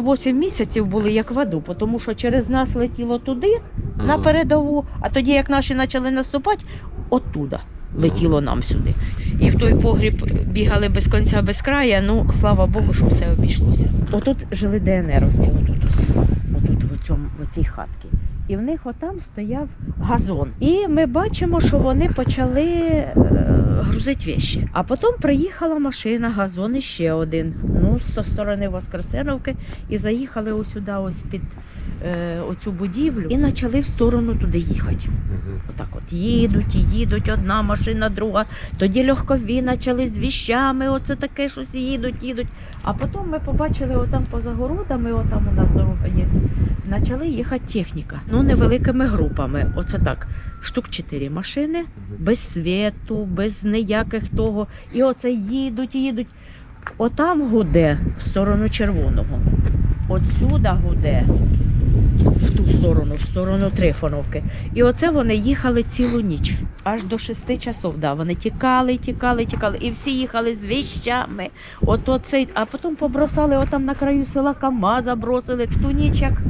ми 8 місяців були як в аду, тому що через нас летіло туди, на передову, а тоді, як наші почали наступати, оттуда летіло нам сюди. І в той погріб бігали без кінця, без края. Ну, слава Богу, що все обійшлося. Отут жили ДНРовці, отут ось, отут в, цьому, в цій хатці. І в них отам стояв газон. І ми бачимо, що вони почали е, грузити. А потім приїхала машина, газон і ще один. Ну, з сторони Воскресеновки, і заїхали ось сюди, ось під е, оцю будівлю, і почали в сторону туди їхати. Отак от їдуть, і їдуть, одна машина, друга. Тоді легкові почали з віщами, оце таке щось їдуть, їдуть. А потім ми побачили отам поза городами, отам у нас дорога є. Почали їхати техніка. Ну, невеликими групами. Оце так. Штук чотири машини, без світу, без ніяких того. І оце їдуть, їдуть. Отам гуде в сторону червоного. Отсюда гуде в ту сторону, в сторону Трифоновки. І оце вони їхали цілу ніч, аж до шести часов. Да, вони тікали, тікали, тікали. І всі їхали з віщами. От оцей, а потім побросали отам на краю села КАМАЗа, бросили ту ніч, як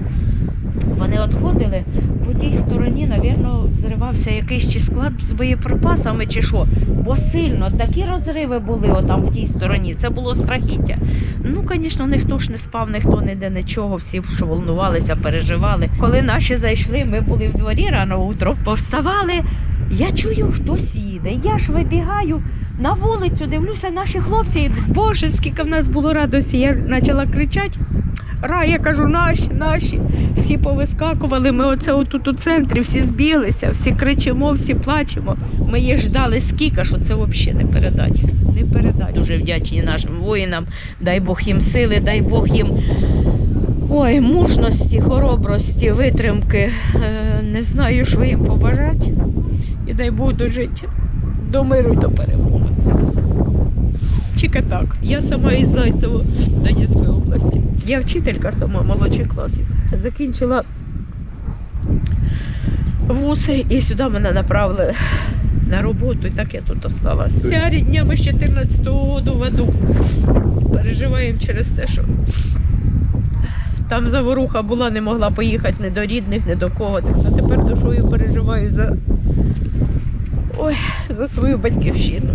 вони відходили. В тій стороні, напевно, взривався якийсь чи склад з боєприпасами, чи що. Бо сильно такі розриви були отам в тій стороні. Це було страхіття. Ну, звісно, ніхто ж не спав, ніхто ніде нічого, всі що волнувалися, переживали. Коли наші зайшли, ми були в дворі рано утром, повставали. Я чую, хтось їде. Я ж вибігаю на вулицю, дивлюся, наші хлопці. Боже, скільки в нас було радості. Я почала кричати. Ра, я кажу, наші, наші. Всі повискакували. Ми оце отут у центрі, всі збіглися, всі кричимо, всі плачемо. Ми їх ждали скільки, що це взагалі не передать. Не передать. Дуже вдячні нашим воїнам. Дай Бог їм сили, дай Бог їм ой, мужності, хоробрості, витримки. Е, Не знаю, що їм побажати. І дай Бог дожити до миру і до перемоги. Тільки так. Я сама із Зайцево Донецької області. Я вчителька сама молодших класів. Закінчила вузи і сюди мене направили на роботу, і так я тут осталась. Ця рідня ми з 14-го року в аду. Переживаємо через те, що там заворуха була, не могла поїхати ні до рідних, ні до кого. Так що тепер душою переживаю за, ой, за свою батьківщину.